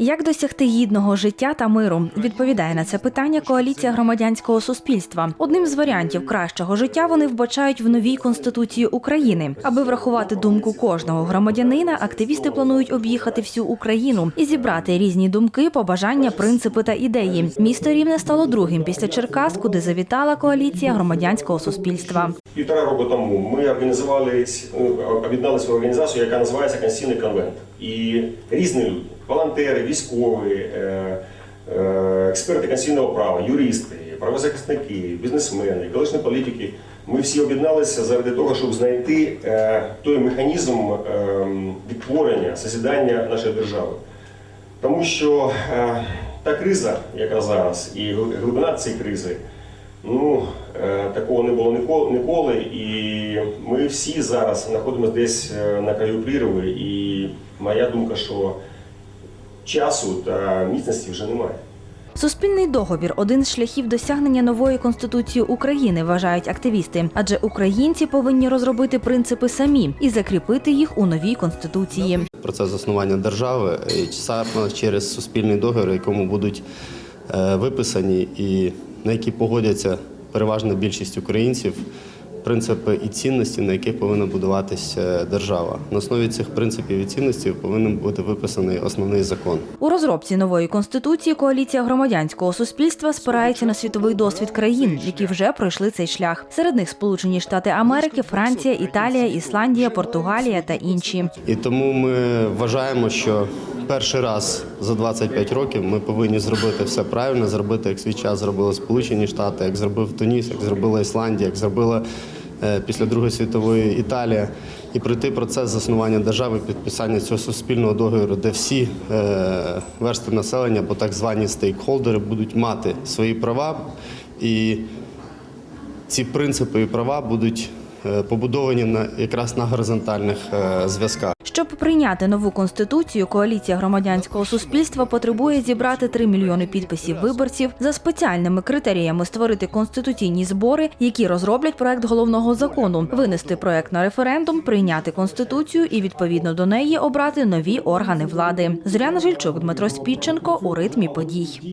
Як досягти гідного життя та миру? Відповідає на це питання коаліція громадянського суспільства. Одним з варіантів кращого життя вони вбачають в новій конституції України. Аби врахувати думку кожного громадянина, активісти планують об'їхати всю Україну і зібрати різні думки, побажання, принципи та ідеї. Місто Рівне стало другим після Черкас, куди завітала коаліція громадянського суспільства. Півтора року тому ми організували е, об'єднали свою організацію, яка називається Конституційний конвент. І різні люди волонтери, військові, е, е, експерти конституційного права, юристи, правозахисники, бізнесмени, колишні політики. Ми всі об'єдналися заради того, щоб знайти той механізм е, відтворення, созідання нашої держави. Тому що та криза, яка зараз, і глибина цієї кризи, ну е, такого не було ніколи, ніколи. І ми всі зараз знаходимося десь е, на краю прірви. І моя думка, що часу та міцності вже немає. Суспільний договір один з шляхів досягнення нової конституції України, вважають активісти. Адже українці повинні розробити принципи самі і закріпити їх у новій конституції. Процес заснування держави і саме через суспільний договір, якому будуть е, виписані і на які погодяться переважна більшість українців. Принципи і цінності, на яких повинна будуватися держава. На основі цих принципів і цінностей повинен бути виписаний основний закон. У розробці нової конституції коаліція громадянського суспільства спирається на світовий досвід країн, які вже пройшли цей шлях. Серед них Сполучені Штати Америки, Франція, Італія, Ісландія, Португалія та інші. І тому ми вважаємо, що перший раз за 25 років ми повинні зробити все правильно, зробити як свій час зробили Сполучені Штати, як зробив Туніс, як зробила Ісландія, як зробила е, після Другої світової Італія, і пройти процес заснування держави, підписання цього суспільного договору, де всі версти населення, або так звані стейкхолдери, будуть мати свої права. І ці принципи і права будуть е, побудовані на якраз на горизонтальних е, зв'язках. Щоб прийняти нову конституцію, коаліція громадянського суспільства потребує зібрати 3 мільйони підписів виборців за спеціальними критеріями створити конституційні збори, які розроблять проект головного закону, винести проект на референдум, прийняти конституцію і відповідно до неї обрати нові органи влади. Зоряна Жильчук, Дмитро Спідченко у ритмі подій.